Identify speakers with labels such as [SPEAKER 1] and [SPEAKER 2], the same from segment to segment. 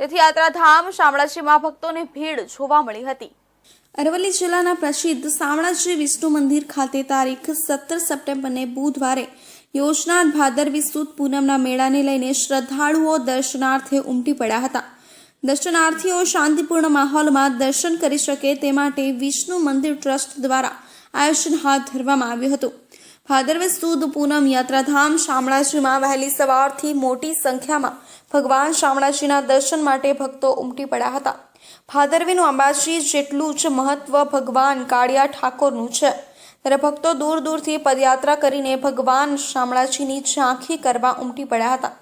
[SPEAKER 1] તેથી યાત્રાધામ શામળાજીમાં ભક્તોની ભીડ જોવા મળી હતી.
[SPEAKER 2] અરવલ્લી જિલ્લાના પ્રસિદ્ધ શામળાજી વિષ્ણુ મંદિર ખાતે તારીખ સત્તર સપ્ટેમ્બરને બુધવારે યોજનાથ ભાદરવી સુદ પૂનમના મેળાને લઈને શ્રદ્ધાળુઓ દર્શનાર્થે ઉમટી પડ્યા હતા. દર્શનાર્થીઓ શાંતિપૂર્ણ માહોલમાં દર્શન કરી શકે તે માટે વિષ્ણુ મંદિર ટ્રસ્ટ દ્વારા આયોજન હાથ ધરવામાં આવ્યું હતું. ભાદરવી સુદ પૂનમ યાત્રાધામ શામળાજીમાં વહેલી સવારથી મોટી સંખ્યામાં ભગવાન શામળાજીના દર્શન માટે ભક્તો ઉમટી પડ્યા હતા. ભાદરવીનું અંબાજી જેટલું જ મહત્વ ભગવાન કાળિયા ઠાકોરનું છે. ત્યારે ભક્તો દૂર દૂરથી પદયાત્રા કરીને ભગવાન શામળાજીની ઝાંખી કરવા ઉમટી પડ્યા હતા.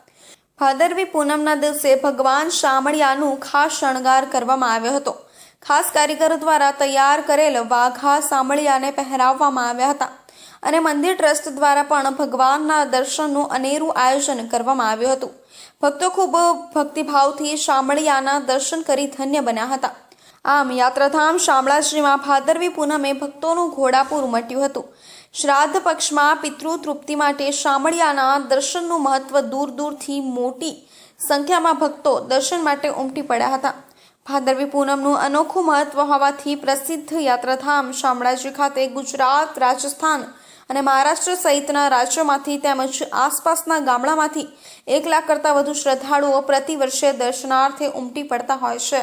[SPEAKER 2] ભાદરવી પૂનમના દિવસે ભગવાન શામળિયાનું ખાસ શણગાર કરવામાં આવ્યો હતો. ખાસ કારીગરો દ્વારા તૈયાર કરેલ વાઘા શામળિયાને પહેરાવવામાં આવ્યા હતા. અને મંદિર ટ્રસ્ટ દ્વારા પણ ભગવાનના દર્શનનું અનેરું આયોજન કરવામાં આવ્યું હતું. ભક્તો ખૂબ ભક્તિભાવથી શામળિયાના દર્શન કરી ધન્ય બન્યા હતા. આમ યાત્રાધામ શામળાશ્રીમાં ભાદરવી પૂનમે ભક્તોનું ઘોડાપૂર ઉમટ્યું હતું. શ્રાદ્ધ પક્ષમાં પિતૃ તૃપ્તિ માટે શામળિયાના દર્શનનું મહત્વ દૂર દૂરથી મોટી સંખ્યામાં ભક્તો દર્શન માટે ઉમટી પડ્યા હતા. ભાદરવી પૂનમનું અનોખું મહત્વ હોવાથી પ્રસિદ્ધ યાત્રાધામ શામળાજી ખાતે ગુજરાત રાજસ્થાન અને મહારાષ્ટ્ર સહિતના રાજ્યોમાંથી તેમજ આસપાસના ગામડામાંથી એક લાખ કરતાં વધુ શ્રદ્ધાળુઓ પ્રતિ વર્ષે દર્શનાર્થે ઉમટી પડતા હોય છે.